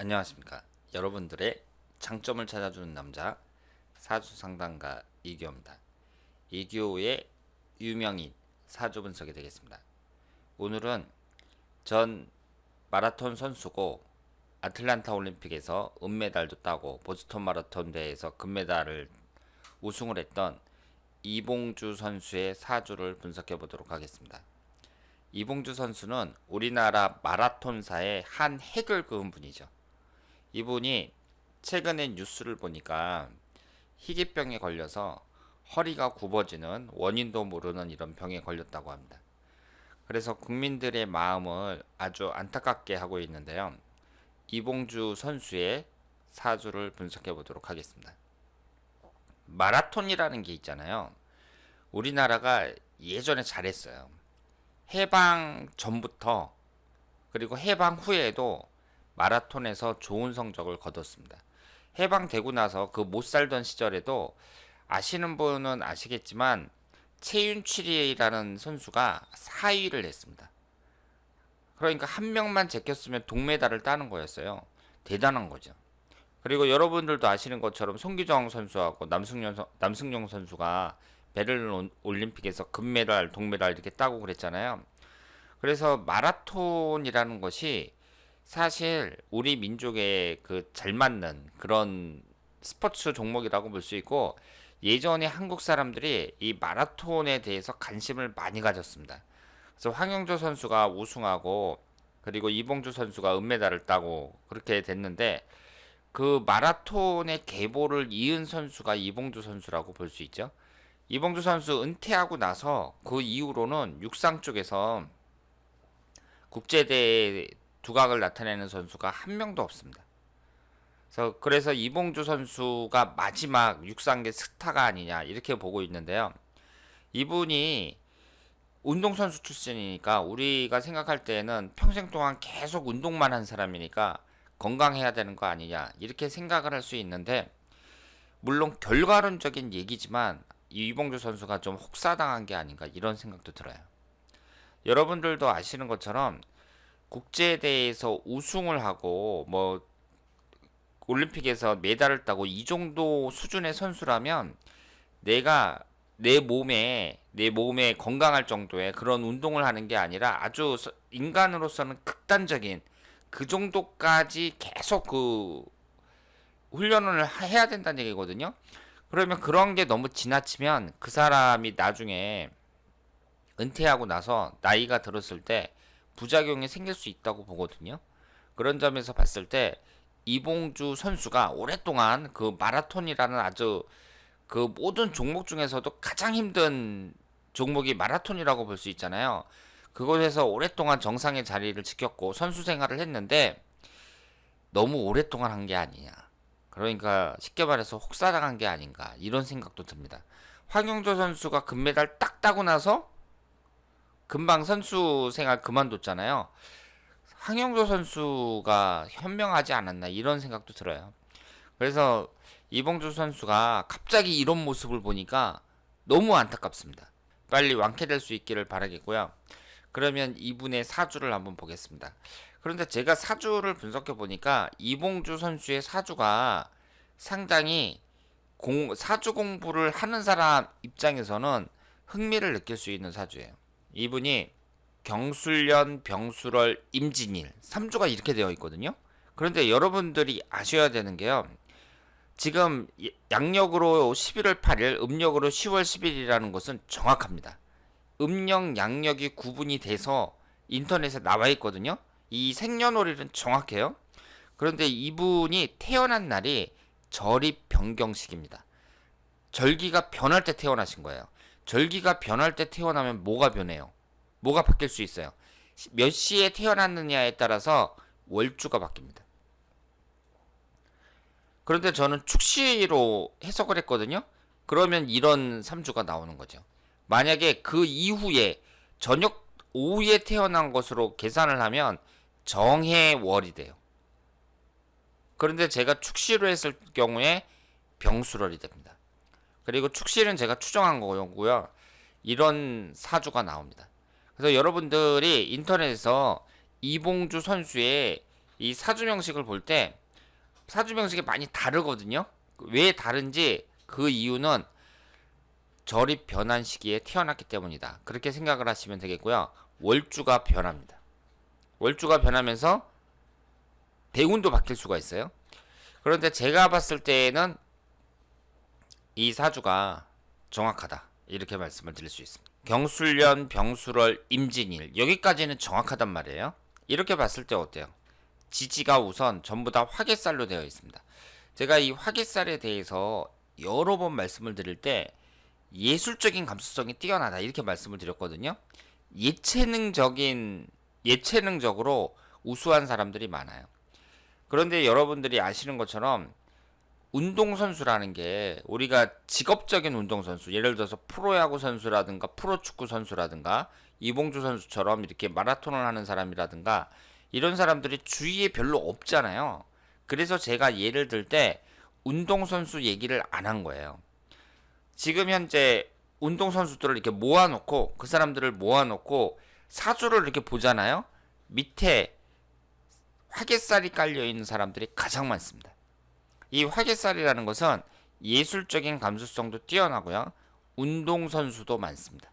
안녕하십니까. 여러분들의 장점을 찾아주는 남자 사주 상담가 이규호입니다. 이규호의 유명인 사주 분석이 되겠습니다. 오늘은 전 마라톤 선수고 아틀란타 올림픽에서 은메달도 따고 보스턴 마라톤 대회에서 금메달을 우승을 했던 이봉주 선수의 사주를 분석해 보도록 하겠습니다. 이봉주 선수는 우리나라 마라톤사의 한 획을 그은 분이죠. 이분이 최근에 뉴스를 보니까 희귀병에 걸려서 허리가 굽어지는 원인도 모르는 이런 병에 걸렸다고 합니다. 그래서 국민들의 마음을 아주 안타깝게 하고 있는데요. 이봉주 선수의 사주를 분석해 보도록 하겠습니다. 마라톤이라는 게 있잖아요. 우리나라가 예전에 잘했어요. 해방 전부터 그리고 해방 후에도 마라톤에서 좋은 성적을 거뒀습니다. 해방되고 나서 그 못 살던 시절에도 아시는 분은 아시겠지만 최윤칠이라는 선수가 4위를 했습니다. 그러니까 한 명만 제꼈으면 동메달을 따는 거였어요. 대단한 거죠. 그리고 여러분들도 아시는 것처럼 송기정 선수하고 남승용, 선- 남승용 선수가 베를린 올- 올림픽에서 금메달, 동메달 이렇게 따고 그랬잖아요. 그래서 마라톤이라는 것이 사실 우리 민족에 그 잘 맞는 그런 스포츠 종목이라고 볼 수 있고 예전에 한국 사람들이 이 마라톤에 대해서 관심을 많이 가졌습니다. 그래서 황영조 선수가 우승하고 그리고 이봉주 선수가 은메달을 따고 그렇게 됐는데 그 마라톤의 계보를 이은 선수가 이봉주 선수라고 볼 수 있죠. 이봉주 선수 은퇴하고 나서 그 이후로는 육상 쪽에서 국제대회 두각을 나타내는 선수가 한 명도 없습니다. 그래서 그래서 이봉주 선수가 마지막 육상계 스타가 아니냐 이렇게 보고 있는데요. 이분이 운동선수 출신이니까 우리가 생각할 때는 평생 동안 계속 운동만 한 사람이니까 건강해야 되는 거 아니냐 이렇게 생각을 할 수 있는데 물론 결과론적인 얘기지만 이봉주 선수가 좀 혹사당한 게 아닌가 이런 생각도 들어요. 여러분들도 아시는 것처럼 국제대회에서 우승을 하고 뭐 올림픽에서 메달을 따고 이 정도 수준의 선수라면 내가 내 몸에 내 몸에 건강할 정도의 그런 운동을 하는 게 아니라 아주 서- 인간으로서는 극단적인 그 정도까지 계속 그 훈련을 하- 해야 된다는 얘기거든요. 그러면 그런 게 너무 지나치면 그 사람이 나중에 은퇴하고 나서 나이가 들었을 때 부작용이 생길 수 있다고 보거든요. 그런 점에서 봤을 때 이봉주 선수가 오랫동안 그 마라톤이라는 아주 그 모든 종목 중에서도 가장 힘든 종목이 마라톤이라고 볼 수 있잖아요. 그곳에서 오랫동안 정상의 자리를 지켰고 선수 생활을 했는데 너무 오랫동안 한 게 아니냐. 그러니까 쉽게 말해서 혹사당한 게 아닌가 이런 생각도 듭니다. 황영조 선수가 금메달 딱 따고 나서 금방 선수 생활 그만뒀잖아요. 황영조 선수가 현명하지 않았나 이런 생각도 들어요. 그래서 이봉주 선수가 갑자기 이런 모습을 보니까 너무 안타깝습니다. 빨리 완쾌될 수 있기를 바라겠고요. 그러면 이분의 사주를 한번 보겠습니다. 그런데 제가 사주를 분석해 보니까 이봉주 선수의 사주가 상당히 공, 사주 공부를 하는 사람 입장에서는 흥미를 느낄 수 있는 사주예요. 이분이 경술년, 병술월, 임진일 3주가 이렇게 되어 있거든요. 그런데 여러분들이 아셔야 되는 게요. 지금 이- 양력으로 11월 8일, 음력으로 10월 10일이라는 것은 정확합니다. 음력, 양력이 구분이 돼서 인터넷에 나와 있거든요. 이 생년월일은 정확해요. 그런데 이분이 태어난 날이 절입 변경식입니다. 절기가 변할 때 태어나신 거예요. 절기가 변할 때 태어나면 뭐가 변해요? 뭐가 바뀔 수 있어요? 시- 몇 시에 태어났느냐에 따라서 월주가 바뀝니다. 그런데 저는 축시로 해석을 했거든요. 그러면 이런 3주가 나오는 거죠. 만약에 그 이후에 저녁 오후에 태어난 것으로 계산을 하면 정해월이 돼요. 그런데 제가 축시로 했을 경우에 병수월이 됩니다. 그리고 축시는 제가 추정한 거고요. 이런 사주가 나옵니다. 그래서 여러분들이 인터넷에서 이봉주 선수의 이 사주 명식을 볼 때 사주 명식이 많이 다르거든요. 왜 다른지 그 이유는 절이 변한 시기에 태어났기 때문이다. 그렇게 생각을 하시면 되겠고요. 월주가 변합니다. 월주가 변하면서 대운도 바뀔 수가 있어요. 그런데 제가 봤을 때는 이 사주가 정확하다. 이렇게 말씀을 드릴 수 있습니다. 경술년, 병술월, 임진일 여기까지는 정확하단 말이에요. 이렇게 봤을 때 어때요? 지지가 우선 전부 다 화개살로 되어 있습니다. 제가 이 화개살에 대해서 여러 번 말씀을 드릴 때 예술적인 감수성이 뛰어나다 이렇게 말씀을 드렸거든요. 예체능적인 예체능적으로 우수한 사람들이 많아요. 그런데 여러분들이 아시는 것처럼 운동선수라는 게 우리가 직업적인 운동선수, 예를 들어서 프로야구 선수라든가 프로축구 선수라든가 이봉주 선수처럼 이렇게 마라톤을 하는 사람이라든가 이런 사람들이 주위에 별로 없잖아요. 그래서 제가 예를 들 때 운동선수 얘기를 안 한 거예요. 지금 현재 운동선수들을 이렇게 모아놓고 그 사람들을 모아놓고 사주를 이렇게 보잖아요. 밑에 화개살이 깔려 있는 사람들이 가장 많습니다. 이 화개살이라는 것은 예술적인 감수성도 뛰어나고요. 운동선수도 많습니다.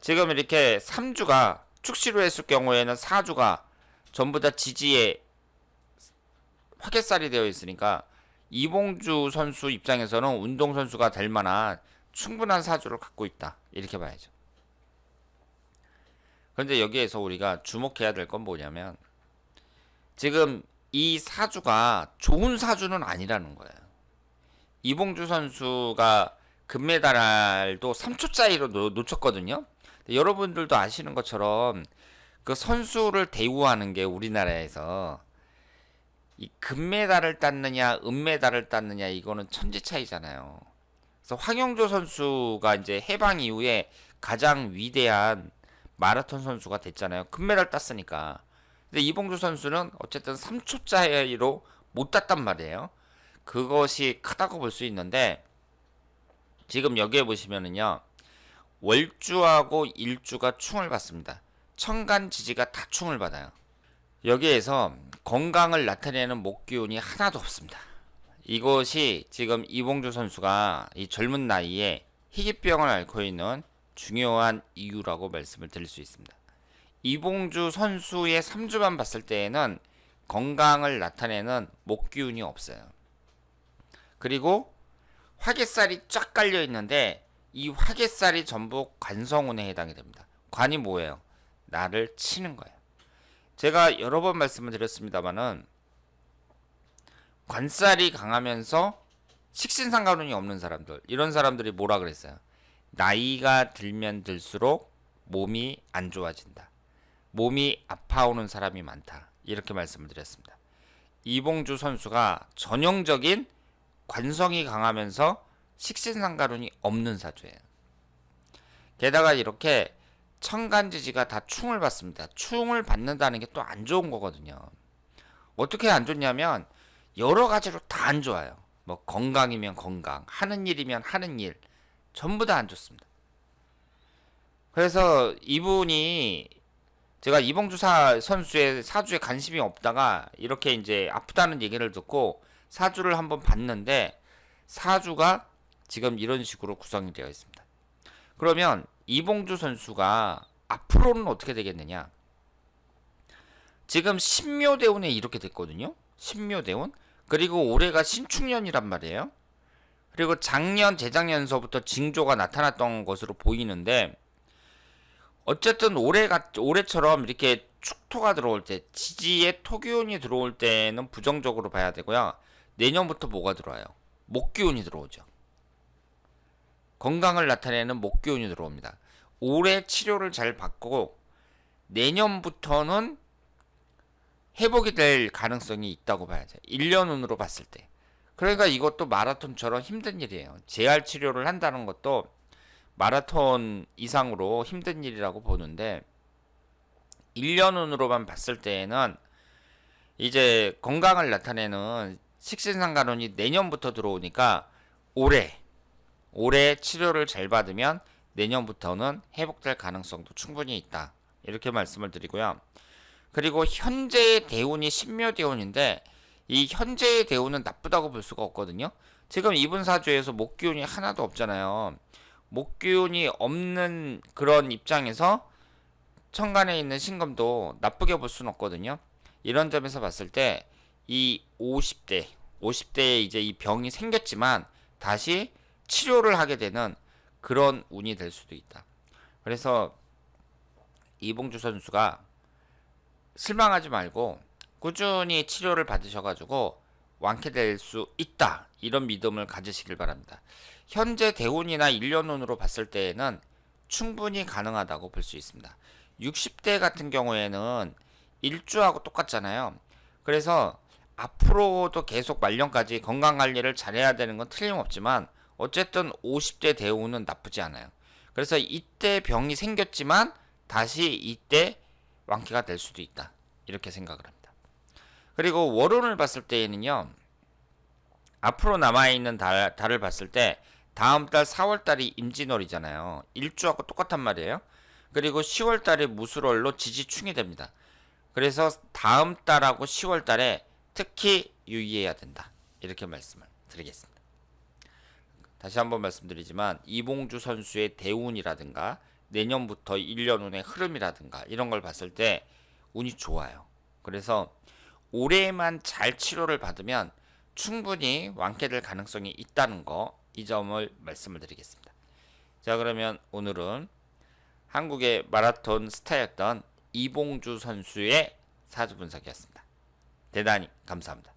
지금 이렇게 3주가 축시로 했을 경우에는 4주가 전부 다 지지에 화개살이 되어 있으니까 이봉주 선수 입장에서는 운동선수가 될 만한 충분한 사주를 갖고 있다. 이렇게 봐야죠. 그런데 여기에서 우리가 주목해야 될 건 뭐냐면 지금 이 사주가 좋은 사주는 아니라는 거예요. 이봉주 선수가 금메달도 3초 차이로 놓, 쳤거든요 여러분들도 아시는 것처럼 그 선수를 대우하는 게 우리나라에서 이 금메달을 땄느냐 은메달을 땄느냐 이거는 천지 차이잖아요. 그래서 황영조 선수가 이제 해방 이후에 가장 위대한 마라톤 선수가 됐잖아요. 금메달 땄으니까. 근데 이봉주 선수는 어쨌든 3초 차이로 못 땄단 말이에요. 그것이 크다고 볼 수 있는데 지금 여기에 보시면은요. 월주하고 일주가 충을 받습니다. 천간 지지가 다 충을 받아요. 여기에서 건강을 나타내는 목기운이 하나도 없습니다. 이것이 지금 이봉주 선수가 이 젊은 나이에 희귀병을 앓고 있는 중요한 이유라고 말씀을 드릴 수 있습니다. 이봉주 선수의 3주만 봤을 때에는 건강을 나타내는 목기운이 없어요. 그리고 화개살이 쫙 깔려 있는데 이 화개살이 전부 관성운에 해당이 됩니다. 관이 뭐예요? 나를 치는 거예요. 제가 여러 번 말씀을 드렸습니다만은 관살이 강하면서 식신상관운이 없는 사람들 이런 사람들이 뭐라 그랬어요? 나이가 들면 들수록 몸이 안 좋아진다. 몸이 아파오는 사람이 많다. 이렇게 말씀을 드렸습니다. 이봉주 선수가 전형적인 관성이 강하면서 식신상가론이 없는 사주예요. 게다가 이렇게 천간지지가 다 충을 받습니다. 충을 받는다는 게 또 안 좋은 거거든요. 어떻게 안 좋냐면 여러 가지로 다 안 좋아요. 뭐 건강이면 건강, 하는 일이면 하는 일, 전부 다 안 좋습니다. 그래서 이분이 제가 이봉주 사, 선수의 사주에 관심이 없다가 이렇게 이제 아프다는 얘기를 듣고 사주를 한번 봤는데 사주가 지금 이런 식으로 구성이 되어 있습니다. 그러면 이봉주 선수가 앞으로는 어떻게 되겠느냐? 지금 신묘대운에 이렇게 됐거든요. 신묘대운. 그리고 올해가 신축년이란 말이에요. 그리고 작년, 재작년서부터 징조가 나타났던 것으로 보이는데 어쨌든 올해가 올해처럼 이렇게 축토가 들어올 때 지지에 토기운이 들어올 때는 부정적으로 봐야 되고요. 내년부터 뭐가 들어와요? 목기운이 들어오죠. 건강을 나타내는 목기운이 들어옵니다. 올해 치료를 잘 받고 내년부터는 회복이 될 가능성이 있다고 봐야죠. 1년 운으로 봤을 때. 그러니까 이것도 마라톤처럼 힘든 일이에요. 재활 치료를 한다는 것도 마라톤 이상으로 힘든 일이라고 보는데 1년 운으로만 봤을 때에는 이제 건강을 나타내는 식신상간운이 내년부터 들어오니까 올해 올해 치료를 잘 받으면 내년부터는 회복될 가능성도 충분히 있다. 이렇게 말씀을 드리고요. 그리고 현재의 대운이 신묘 대운인데 이 현재의 대운은 나쁘다고 볼 수가 없거든요. 지금 이분 사주에서 목기운이 하나도 없잖아요. 목기운이 없는 그런 입장에서 천간에 있는 신금도 나쁘게 볼 수는 없거든요. 이런 점에서 봤을 때 이 50대, 50대에 이제 이 병이 생겼지만 다시 치료를 하게 되는 그런 운이 될 수도 있다. 그래서 이봉주 선수가 실망하지 말고 꾸준히 치료를 받으셔가지고 완쾌될 수 있다. 이런 믿음을 가지시길 바랍니다. 현재 대운이나 1년운으로 봤을 때에는 충분히 가능하다고 볼 수 있습니다. 60대 같은 경우에는 일주하고 똑같잖아요. 그래서 앞으로도 계속 말년까지 건강 관리를 잘해야 되는 건 틀림없지만 어쨌든 50대 대운은 나쁘지 않아요. 그래서 이때 병이 생겼지만 다시 이때 완쾌가 될 수도 있다. 이렇게 생각을 합니다. 그리고 월운을 봤을 때에는요. 앞으로 남아있는 달, 달을 봤을 때 다음 달 4월 달이 임진월이잖아요. 일주하고 똑같단 말이에요. 그리고 10월 달이 무술월로 지지충이 됩니다. 그래서 다음 달하고 10월 달에 특히 유의해야 된다. 이렇게 말씀을 드리겠습니다. 다시 한번 말씀드리지만 이봉주 선수의 대운이라든가 내년부터 1년 운의 흐름이라든가 이런 걸 봤을 때 운이 좋아요. 그래서 올해만 잘 치료를 받으면 충분히 완쾌될 가능성이 있다는 거 이 점을 말씀을 드리겠습니다. 자 그러면 오늘은 한국의 마라톤 스타였던 이봉주 선수의 사주 분석이었습니다. 대단히 감사합니다.